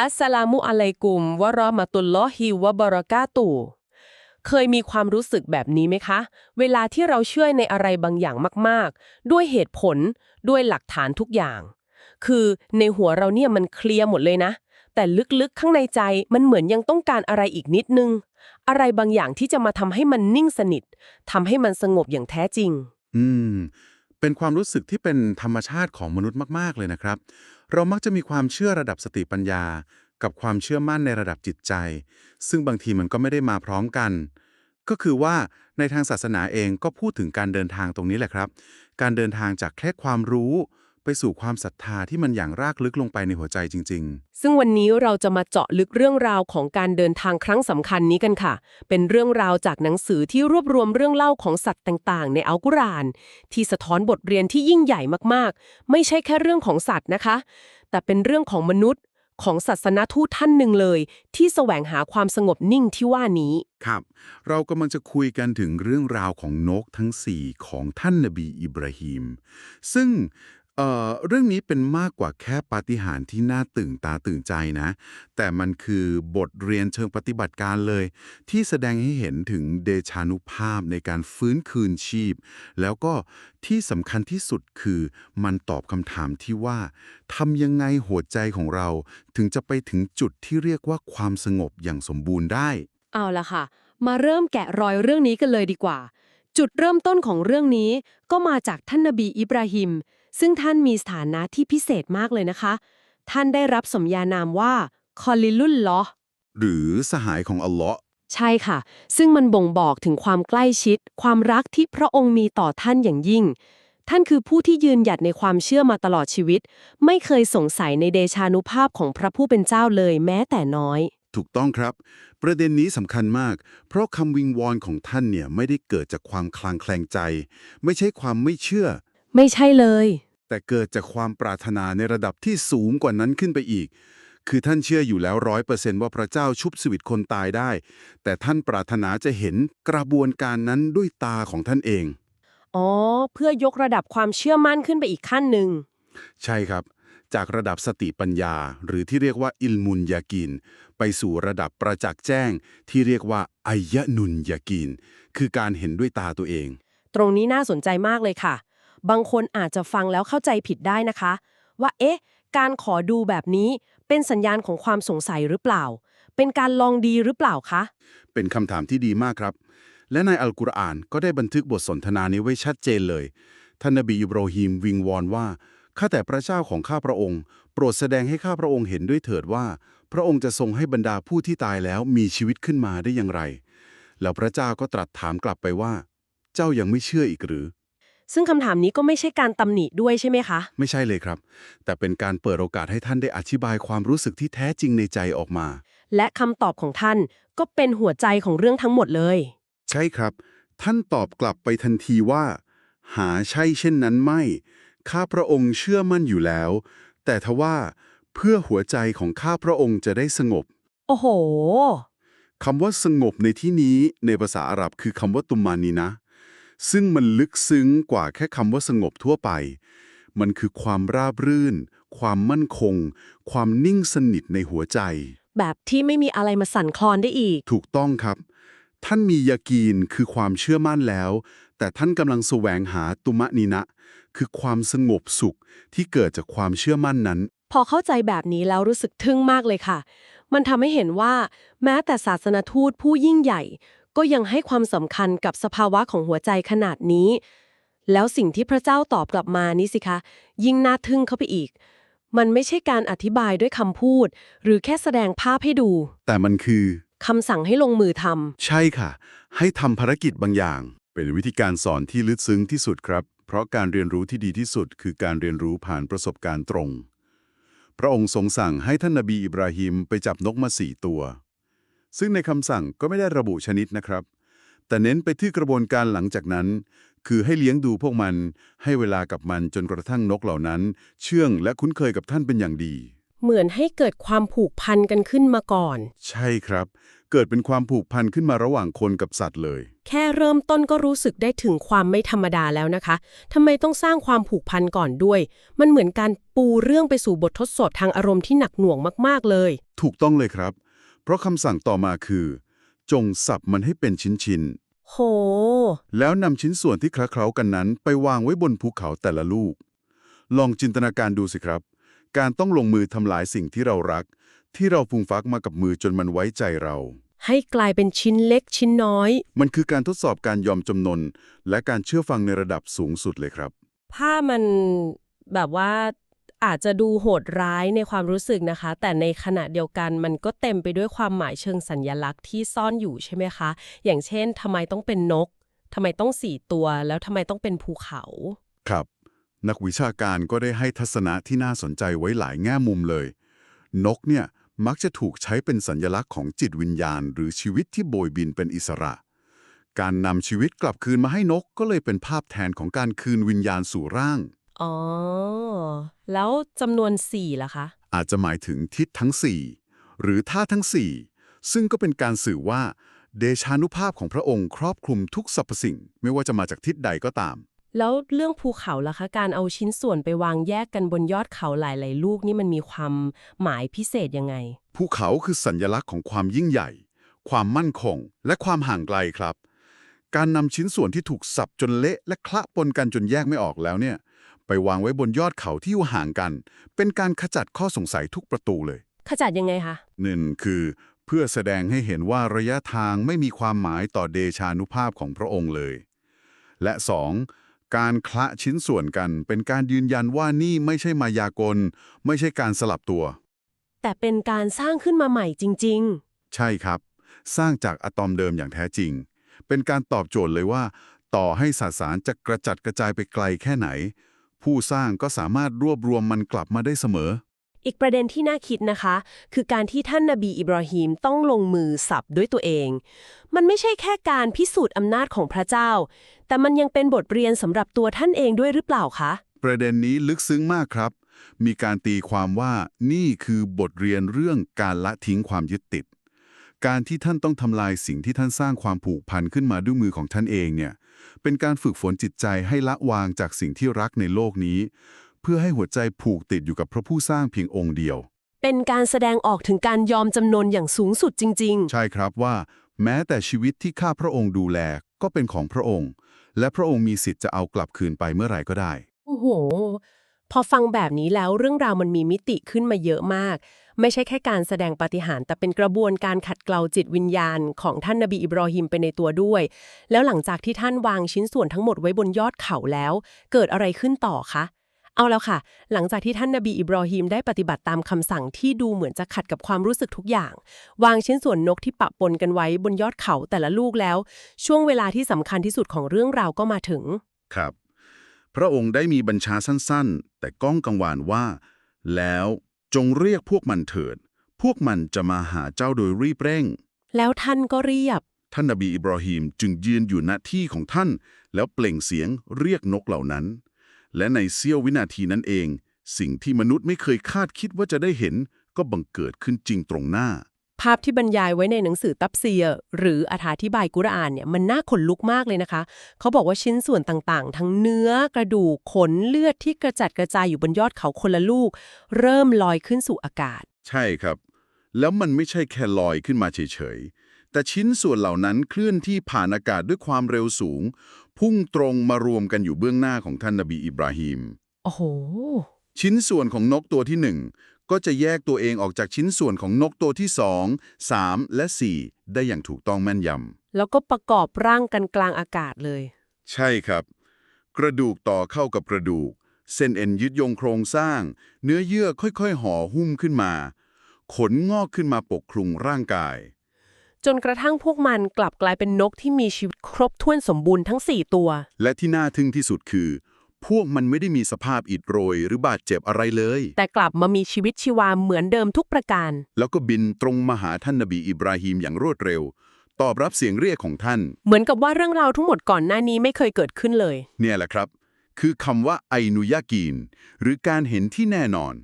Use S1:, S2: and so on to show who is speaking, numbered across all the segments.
S1: อัสสลามุอะลัยกุมวะราะมะตุลลอฮิวะบะเรากาตุ๋เคยมีความรู้สึกแบบนี้ไหมคะ เวลาที่เราเชื่อในอะไรบางอย่างมาก ๆ ด้วยเหตุผล ด้วยหลักฐานทุกอย่าง คือในหัวเราเนี่ยมันเคลียร์หมดเลยนะ แต่ลึกๆ ข้างในใจมันเหมือนยังต้องการอะไรอีกนิดนึง อะไรบางอย่างที่จะมาทำให้มันนิ่งสนิททำให้มันสงบอย่างแท้จริง
S2: อืม เป็นความรู้สึกที่เป็นธรรมชาติของมนุษย์มาก ๆ เลยนะครับ เรามักจะมีความเชื่อระดับสติปัญญา กับความเชื่อมั่นในระดับจิตใจ ซึ่งบางทีมันก็ไม่ได้มาพร้อมกัน ก็คือว่าในทางศาสนาเองก็พูดถึงการเดินทางตรงนี้แหละครับ การเดินทางจากแค่ความรู้ ไปสู่ความศรัทธาที่มันอย่างรากลึกลงไปในหัวใจจริง
S1: ซึ่งวันนี้เราจะมาเจาะลึกเรื่องราวของการเดินทางครั้งสำคัญนี้กันค่ะ เป็นเรื่องราวจากหนังสือที่รวบรวมเรื่องเล่าของสัตว์ต่างๆ ในอัลกุรอาน ที่สะท้อนบทเรียนที่ยิ่งใหญ่มากๆ ไม่ใช่แค่เรื่องของสัตว์นะคะ แต่เป็นเรื่องของมนุษย์ของศาสนทูตท่านหนึ่งเลย ที่แสวงหาความสงบนิ่งที่ว่านี้
S2: ๆครับ เรากำลังจะคุยกันถึงเรื่องราวของนกทั้ง 4 ของท่านนบีอิบราฮิมซึ่ง เอ่อเรื่องนี้เป็นมากกว่าแค่ปาฏิหาริย์ที่น่าตื่นตาตื่นใจนะ แต่มันคือบทเรียนเชิงปฏิบัติการเลย ที่แสดงให้เห็นถึงเดชานุภาพในการฟื้นคืนชีพ แล้วก็ที่สำคัญที่สุดคือมันตอบคำถามที่ว่าทำยังไงหัวใจของเรา ถึงจะไปถึงจุดที่เรียกว่าความสงบอย่างสมบูรณ์ได้
S1: เอาละค่ะ มาเริ่มแกะรอยเรื่องนี้กันเลยดีกว่า จุดเริ่มต้นของเรื่องนี้ก็มาจากท่านนบีอิบราฮิม ซึ่งท่านมีสถานะที่พิเศษมากเลยนะคะ ท่านได้รับสมญานามว่าคอลิลุลลอฮ์
S2: หรือสหายของอัลเลาะห์
S1: ใช่ค่ะ ซึ่งมันบ่งบอกถึงความใกล้ชิด ความรักที่พระองค์มีต่อท่านอย่างยิ่ง ท่านคือผู้ที่ยืนหยัดในความเชื่อมาตลอดชีวิต ไม่เคยสงสัยในเดชานุภาพของพระผู้เป็นเจ้าเลยแม้แต่น้อย
S2: ถูกต้องครับ ประเด็นนี้สำคัญมาก เพราะคำวิงวอนของท่านเนี่ยไม่ได้เกิดจากความคลางแคลงใจ ไม่ใช่ความไม่เชื่อ
S1: ไม่ใช่เลย
S2: แต่เกิดจากความปรารถนาในระดับที่สูงกว่านั้นขึ้นไปอีก คือท่านเชื่ออยู่แล้วร้อยเปอร์เซนต์ว่าพระเจ้าชุบชีวิตคนตายได้ แต่ท่านปรารถนาจะเห็นกระบวนการนั้นด้วยตาของท่านเอง
S1: อ๋อ เพื่อยกระดับความเชื่อมั่นขึ้นไปอีกขั้นหนึ่ง
S2: ใช่ครับ จากระดับสติปัญญา หรือที่เรียกว่าอิลมุนยากิน ไปสู่ระดับประจักษ์แจ้ง ที่เรียกว่าอายะนุนยากิน คือการเห็นด้วยตาตัวเอง
S1: ตรงนี้น่าสนใจมากเลยค่ะ บางคนอาจจะฟังแล้วเข้าใจผิดได้นะคะ ว่า เอ๊ะ การขอดูแบบนี้เป็นสัญญาณของความสงสัยหรือเปล่า เป็นการลองดีหรือเปล่าคะ
S2: เป็นคำถามที่ดีมากครับ และในอัลกุรอานก็ได้บันทึกบทสนทนานี้ไว้ชัดเจนเลย ท่านนบีอิบราฮิมวิงวอนว่า ข้าแต่พระเจ้าของข้าพระองค์ โปรดแสดงให้ข้าพระองค์เห็นด้วยเถิดว่า พระองค์จะทรงให้บรรดาผู้ที่ตายแล้วมีชีวิตขึ้นมาได้อย่างไร แล้วพระเจ้าก็ตรัสถามกลับไปว่า เจ้ายังไม่เชื่ออีกหรือ
S1: ซึ่งคำถามนี้ก็ไม่ใช่การตำหนิด้วยใช่ไหมคะ
S2: ไม่ใช่เลยครับ แต่เป็นการเปิดโอกาสให้ท่านได้อธิบายความรู้สึกที่แท้จริงในใจออกมา
S1: และคำตอบของท่านก็เป็นหัวใจของเรื่องทั้งหมดเลย
S2: ใช่ครับ ท่านตอบกลับไปทันทีว่า หาใช่เช่นนั้นไม่ ข้าพระองค์เชื่อมั่นอยู่แล้ว แต่ทว่าเพื่อหัวใจของข้าพระองค์จะได้สงบ
S1: โอ้โห
S2: คำว่าสงบในที่นี้ในภาษาอาหรับคือคำว่าตุมานีนะ ซึ่งมันลึกซึ้งกว่าแค่คำว่าสงบทั่วไป มันคือความราบรื่น ความมั่นคง ความนิ่งสนิทในหัวใจ
S1: แบบที่ไม่มีอะไรมาสั่นคลอนได้อีก
S2: ถูกต้องครับ ท่านมียากีนคือความเชื่อมั่นแล้ว แต่ท่านกำลังแสวงหาตุมะนีนะ คือความสงบสุขที่เกิดจากความเชื่อมั่นนั้น
S1: พอเข้าใจแบบนี้แล้วรู้สึกทึ่งมากเลยค่ะมันทำให้เห็นว่า แม้แต่ศาสนทูตผู้ยิ่งใหญ่ ก็ยังให้ความสำคัญกับสภาวะของหัวใจขนาดนี้ แล้วสิ่งที่พระเจ้าตอบกลับมานี่สิคะ ยิ่งน่าทึ่งเข้าไปอีก มันไม่ใช่การอธิบายด้วยคำพูด หรือแค่แสดงภาพให้ดู
S2: แต่มันคือ
S1: คำสั่งให้ลงมือท
S2: ใช่ค่ะ ให้ทำภารกิจบางอย่าง เป็นวิธีการสอนที่ลึกซึ้งที่สุดครับ เพราะการเรียนรู้ที่ดีที่สุด คือการเรียนรู้ผ่านประสบการณ์ตรง พระองค์ทรงสั่งให้ท่านนบีอิบราฮิมไปจับนกมาสี่ตัว ซึ่งในคำสั่งก็ไม่ได้ระบุชนิดนะครับ แต่เน้นไปที่กระบวนการหลังจากนั้น คือให้เลี้ยงดูพวกมัน ให้เวลากับมันจนกระทั่งนกเหล่านั้น เชื่องและคุ้นเคยกับท่านเป็นอย่างดีำ
S1: เหมือนให้เกิดความผูกพันกันขึ้นมาก่อน
S2: ใช่ครับ เกิดเป็นความผูกพันขึ้นมาระหว่างคนกับสัตว์เลย
S1: แค่เริ่มต้นก็รู้สึกได้ถึงความไม่ธรรมดาแล้วนะคะทำไมต้องสร้างความผูกพันก่อนด้วย มันเหมือนการปูเรื่องไปสู่บททดสอบทางอารมณ์ที่หนักหน่วงมากๆเลย
S2: ถูกต้องเลยครับ เพราะคำสั่งต่อมาคือ จงสับมันให้เป็นชิ้น
S1: โห
S2: ๆแล้วนำชิ้นส่วนที่คละเคล้ากันนั้น ไปวางไว้บนภูเขาแต่ละลูก ลองจินตนาการดูสิครับ การต้องลงมือทำลายสิ่งที่เรารัก ที่เราฟูงฟักมากับมือจนมันไว้ใจเรา
S1: ให้กลายเป็นชิ้นเล็กชิ้นน้อย
S2: มันคือการทดสอบการยอมจำนน และการเชื่อฟังในระดับสูงสุดเลยครับ
S1: ภาพมันแบบว่า อาจจะดูโหดร้ายในความรู้สึกนะคะ แต่ในขณะเดียวกันมันก็เต็มไปด้วยความหมายเชิงสัญญลักษณ์ที่ซ่อนอยู่ใช่ไหมคะ อย่างเช่นทำไมต้องเป็นนกทำไมต้องสี่ตัว แล้วทำไมต้องเป็นภูเขา
S2: ครับ นักวิชาการก็ได้ให้ทัศนะที่น่าสนใจไว้หลายแง่มุมเลย นกเนี่ยมักจะถูกใช้เป็นสัญญลักษณ์ของจิตวิญญาณ หรือชีวิตที่โบยบินเป็นอิสระ การนำชีวิตกลับคืนมาให้นกก็เลยเป็นภาพแทนของการคืนวิญญาณสู่ร่าง
S1: อ๋อ แล้วจำนวนสี่ล่ะคะ
S2: อาจจะหมายถึงทิศทั้ง 4 หรือท่าทั้ง 4 ซึ่งก็เป็นการสื่อว่า เดชานุภาพของพระองค์ครอบคลุมทุกสรรพสิ่ง ไม่ว่าจะมาจากทิศใดก็ตาม
S1: แล้วเรื่องภูเขาล่ะคะ การเอาชิ้นส่วนไปวางแยกกันบนยอดเขาหลายๆลูกนี่มันมีความหมายพิเศษยังไง
S2: ภูเขาคือสัญญลักษณ์ของความยิ่งใหญ่ ความมั่นคง และความห่างไกลครับ การนำชิ้นส่วนที่ถูกสับจนเละและคละปนกันจนแยกไม่ออกแล้วเนี่ย ไปวางไว้บนยอดเขาที่อยู่ห่างกัน เป็นการขจัดข้อสงสัยทุกประตูเลย
S1: ขจัดยังไงคะ
S2: หนึ่งคือ เพื่อแสดงให้เห็นว่าระยะทางไม่มีความหมายต่อเดชานุภาพของพระองค์เลย และสองการคละชิ้นส่วนกันเป็นการยืนยันว่านี่ไม่ใช่มายากล ไม่ใช่การสลับตัว
S1: แต่เป็นการสร้างขึ้นมาใหม่จริง
S2: ใช่ครับ สร้างจากอะตอมเดิมอย่างแท้จริง เป็นการตอบโจทย์เลยว่า ต่อให้สสารจะกระจัดกระจายไปไกลแค่ไหน ผู้สร้างก็สามารถรวบรวมมันกลับมาได้เสมอ
S1: ๆอีกประเด็นที่น่าคิดนะคะ คือการที่ท่านนบีอิบราฮิมต้องลงมือสับด้วยตัวเอง มันไม่ใช่แค่การพิสูจน์อำนาจของพระเจ้า แต่มันยังเป็นบทเรียนสำหรับตัวท่านเองด้วยหรือเปล่าคะ
S2: ประเด็นนี้ลึกซึ้งมากครับ มีการตีความว่านี่คือบทเรียนเรื่องการละทิ้งความยึดติด การที่ท่านต้องทำลายสิ่งที่ท่านสร้างความผูกพันขึ้นมาด้วยมือของท่านเองเนี่ย เป็นการฝึกฝนจิตใจให้ละวางจากสิ่งที่รักในโลกนี้ เพื่อให้หัวใจผูกติดอยู่กับพระผู้สร้างเพียงองค์เดียว
S1: เป็นการแสดงออกถึงการยอมจำนนอย่างสูงสุดจริง ๆ
S2: ใช่ครับว่า แม้แต่ชีวิตที่ข้าพระองค์ดูแลก็เป็นของพระองค์ และพระองค์มีสิทธิ์จะเอากลับคืนไปเมื่อไหร่ก็ได้
S1: โอ้โห พอฟังแบบนี้แล้วเรื่องราวมันมีมิติขึ้นมาเยอะมาก ไม่ใช่แค่การแสดงปาฏิหาริย์แต่เป็นกระบวนการขัดเกลาจิตวิญญาณของท่านนบีอิบรอฮิมไปในตัวด้วย แล้วหลังจากที่ท่านวางชิ้นส่วนทั้งหมดไว้บนยอดเขาแล้ว เกิดอะไรขึ้นต่อคะเอาแล้วค่ะ หลังจากที่ท่านนบีอิบรอฮิมได้ปฏิบัติตามคำสั่งที่ดูเหมือนจะขัดกับความรู้สึกทุกอย่าง วางชิ้นส่วนนกที่ปะปนกันไว้บนยอดเขาแต่ละลูกแล้ว ช่วงเวลาที่สำคัญที่สุดของเรื่องราวก็มาถึง
S2: ครับ พระองค์ได้มีบัญชาสั้นๆ แต่ก้องกังวานว่า แล้วจงเรียกพวกมันเถิด พวกมันจะมาหาเจ้าโดยรีบเร่ง
S1: แล้วท่านก็เรียบ
S2: ท่านนบีอิบราฮิมจึงยืนอยู่ณที่ของท่าน แล้วเปล่งเสียงเรียกนกเหล่านั้น และในเสี้ยววินาทีนั้นเอง สิ่งที่มนุษย์ไม่เคยคาดคิดว่าจะได้เห็น ก็บังเกิดขึ้นจริงตรงหน้า
S1: ภา พที่บรรยายไว้ในหนังสือตับเซีย หรืออธิบายกุรอานเนี่ยมันน่าขนลุกมากเลยนะคะ เขาบอกว่าชิ้นส่วนต่างๆ ทั้งเนื้อกระดูกขนเลือดที่กระจัดกระจายอยู่บนยอดเขาคนละลูก เริ่มลอยขึ้นสู่อากาศ
S2: ใช่ครับ แล้วมันไม่ใช่แค่ลอยขึ้นมาเฉยๆ แต่ชิ้นส่วนเหล่านั้นเคลื่อนที่ผ่านอากาศด้วยความเร็วสูง พุ่งตรงมารวมกันอยู่เบื้องหน้าของท่านนบีอิบราฮิม
S1: โอ้โห
S2: ชิ้นส่วนของนกตัวที่หนึ่งก็จะแยกตัวเองออกจากชิ้นส่วนของนกตัวที่สองสามและสี่ได้อย่างถูกต้องแม่นย
S1: แล้วก็ประกอบร่างกันกลางอากาศเลยำ
S2: ใช่ครับ กระดูกต่อเข้ากับกระดูก เส้นเอ็นยึดโยงโครงสร้าง เนื้อเยื่อค่อยๆห่อหุ้มขึ้นมา ขนงอกขึ้นมาปกคลุมร่างกาย
S1: จนกระทั่งพวกมันกลับกลายเป็นนกที่มีชีวิตครบถ้วนสมบูรณ์ทั้ง 4 ตัว
S2: และที่น่าทึ่งที่สุดคือ พวกมันไม่ได้มีสภาพอิดโรยหรือบาดเจ็บอะไรเลย
S1: แต่กลับมามีชีวิตชีวาเหมือนเดิมทุกประการ
S2: แล้วก็บินตรงมาหาท่านนบีอิบราฮิมอย่างรวดเร็ว ตอบรับเสียงเรียกของท่าน
S1: เหมือนกับว่าเรื่องราวทั้งหมดก่อนหน้านี้ไม่เคยเกิดขึ้นเลย
S2: เนี่ยแหละครับ คือคำว่าไอนุยากีน หรือการเห็นที่แน่นอน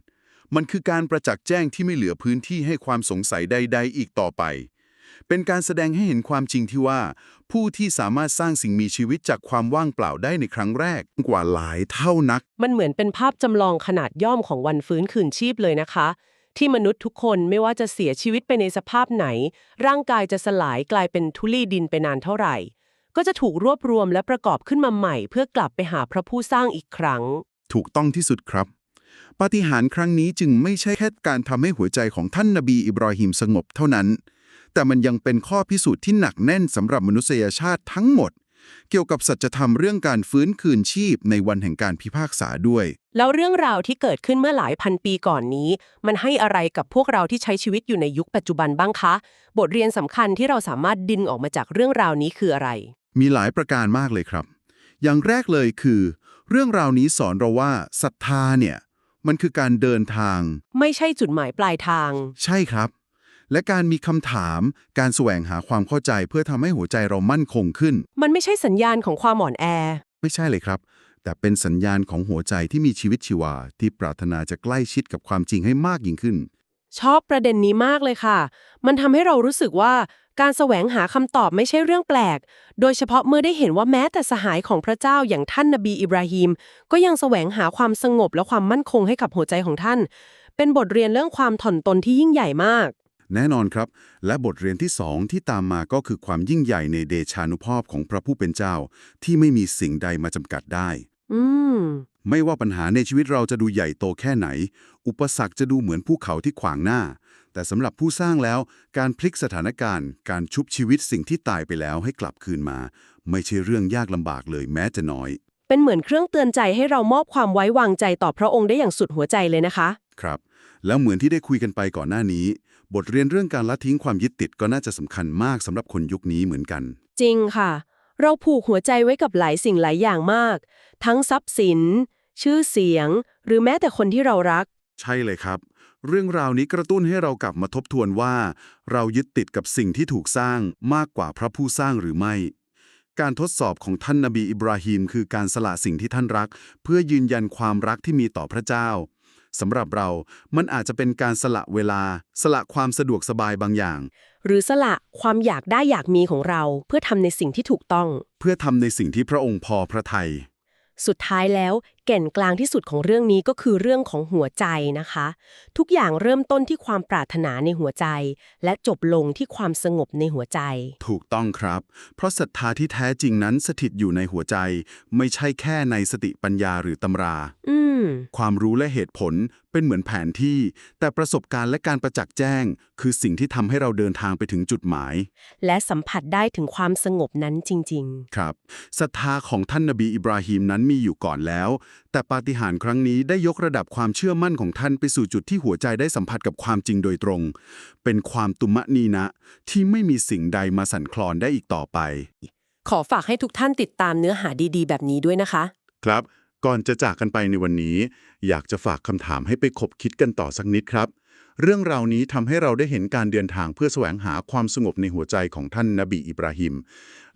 S2: มันคือการประจักษ์แจ้งที่ไม่เหลือพื้นที่ให้ความสงสัยใด ๆ อีกต่อไป เป็นการแสดงให้เห็นความจริงที่ว่า ผู้ที่สามารถสร้างสิ่งมีชีวิตจากความว่างเปล่าได้ในครั้งแรกกว่าหลายเท่านัก
S1: มันเหมือนเป็นภาพจำลองขนาดย่อมของวันฟื้นคืนชีพเลยนะคะ ที่มนุษย์ทุกคนไม่ว่าจะเสียชีวิตไปในสภาพไหน ร่างกายจะสลายกลายเป็นทุลีดินไปนานเท่าไหร่ ก็จะถูกรวบรวมและประกอบขึ้นมาใหม่ เพื่อกลับไปหาพระผู้สร้างอีกครั้ง
S2: ถูกต้องที่สุดครับปาฏิหาริย์ครั้งนี้จึงไม่ใช่แค่การทำให้หัวใจของท่านนบีอิบรอฮิมสงบเท่านั้น แต่มันยังเป็นข้อพิสูจน์ที่หนักแน่นสำหรับมนุษยชาติทั้งหมด เกี่ยวกับสัจธรรมเรื่องการฟื้นคืนชีพในวันแห่งการพิพากษาด้วย
S1: แล้วเรื่องราวที่เกิดขึ้นเมื่อหลายพันปีก่อนนี้ มันให้อะไรกับพวกเราที่ใช้ชีวิตอยู่ในยุคปัจจุบันบ้างคะ บทเรียนสำคัญที่เราสามารถดึงออกมาจากเรื่องราวนี้คืออะไร
S2: มีหลายประการมากเลยครับ อย่างแรกเลยคือ เรื่องราวนี้สอนเราว่าศรัทธาเนี่ยมันคือการเดินทาง
S1: ไม่ใช่จุดหมายปลายทาง
S2: ใช่ครับ และการมีคำถาม การแสวงหาความเข้าใจเพื่อทำให้หัวใจเรามั่นคงขึ้น
S1: มันไม่ใช่สัญญาณของความอ่อนแอ
S2: ไม่ใช่เลยครับ แต่เป็นสัญญาณของหัวใจที่มีชีวิตชีวา ที่ปรารถนาจะใกล้ชิดกับความจริงให้มากยิ่งขึ้น
S1: ชอบประเด็นนี้มากเลยค่ะ มันทำให้เรารู้สึกว่าการแสวงหาคำตอบไม่ใช่เรื่องแปลก โดยเฉพาะเมื่อได้เห็นว่าแม้แต่สหายของพระเจ้าอย่างท่านนบีอิบราฮิม ก็ยังแสวงหาความสงบและความมั่นคงให้กับหัวใจของท่าน เป็นบทเรียนเรื่องความถ่อนตนที่ยิ่งใหญ่มาก
S2: แน่นอนครับ และบทเรียนที่สองที่ตามมาก็คือความยิ่งใหญ่ในเดชานุภาพของพระผู้เป็นเจ้า ที่ไม่มีสิ่งใดมาจำกัดได้
S1: อืม
S2: ไม่ว่าปัญหาในชีวิตเราจะดูใหญ่โตแค่ไหน อุปสรรคจะดูเหมือนภูเขาที่ขวางหน้า แต่สำหรับผู้สร้างแล้ว การพลิกสถานการณ์ การชุบชีวิตสิ่งที่ตายไปแล้วให้กลับคืนมา ไม่ใช่เรื่องยากลำบากเลยแม้จะน้อย
S1: เป็นเหมือนเครื่องเตือนใจให้เรามอบความไว้วางใจต่อพระองค์ได้อย่างสุดหัวใจเลยนะคะ
S2: ครับ แล้วเหมือนที่ได้คุยกันไปก่อนหน้านี้ บทเรียนเรื่องการละทิ้งความยึดติดก็น่าจะสำคัญมากสำหรับคนยุคนี้เหมือนกัน
S1: จริงค่ะ เราผูกหัวใจไว้กับหลายสิ่งหลายอย่างมาก ทั้งทรัพย์สิน ชื่อเสียง หรือแม้แต่คนที่เรารัก
S2: ใช่เลยครับ เรื่องราวนี้กระตุ้นให้เรากลับมาทบทวนว่า เรายึดติดกับสิ่งที่ถูกสร้างมากกว่าพระผู้สร้างหรือไม่ การทดสอบของท่านนบีอิบราฮิมคือการสละสิ่งที่ท่านรัก เพื่อยืนยันความรักที่มีต่อพระเจ้า สำหรับเรา มันอาจจะเป็นการสละเวลา สละความสะดวกสบายบางอย่าง
S1: หรือสละความอยากได้อยากมีของเรา เพื่อทำในสิ่งที่ถูกต้อง
S2: เพื่อทำในสิ่งที่พระองค์พอพระทัย
S1: สุดท้ายแล้วแก่นกลางที่สุดของเรื่องนี้ก็คือเรื่องของหัวใจนะคะ ทุกอย่างเริ่มต้นที่ความปรารถนาในหัวใจ และจบลงที่ความสงบในหัวใจ
S2: ถูกต้องครับ เพราะศรัทธาที่แท้จริงนั้นสถิตอยู่ในหัวใจ ไม่ใช่แค่ในสติปัญญาหรือตำรา
S1: อืม
S2: ความรู้และเหตุผลเป็นเหมือนแผนที่ แต่ประสบการณ์และการประจักษ์แจ้ง คือสิ่งที่ทำให้เราเดินทางไปถึงจุดหมาย
S1: และสัมผัสได้ถึงความสงบนั้นจริง
S2: ครับศรัทธาของท่านนบีอิบราฮิมนั้นมีอยู่ก่อนแล้วแต่ปาฏิหาริย์ครั้งนี้ได้ยกระดับความเชื่อมั่นของท่านไปสู่จุดที่หัวใจได้สัมผัสกับความจริงโดยตรง เป็นความตุมะนีนะ ที่ไม่มีสิ่งใดมาสั่นคลอนได้อีกต่อไป
S1: ๆขอฝากให้ทุกท่านติดตามเนื้อหาดีๆ แบบนี้ด้วยนะคะ
S2: ครับ ก่อนจะจากกันไปในวันนี้ อยากจะฝากคำถามให้ไปคบคิดกันต่อสักนิดครับ เรื่องราวนี้ทำให้เราได้เห็นการเดินทางเพื่อแสวงหาความสงบในหัวใจของท่านนบีอิบราฮิม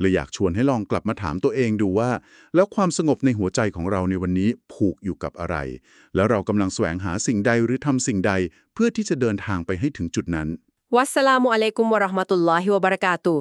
S2: เลยอยากชวนให้ลองกลับมาถามตัวเองดูว่า แล้วความสงบในหัวใจของเราในวันนี้ผูกอยู่กับอะไร แล้วเรากำลังแสวงหาสิ่งใดหรือทำสิ่งใด เพื่อที่จะเดินทางไปให้ถึงจุดนั้น
S1: วัสสลามุอะลัยกุมวะราะห์มะตุลลอฮิวะบะเราะกาตุ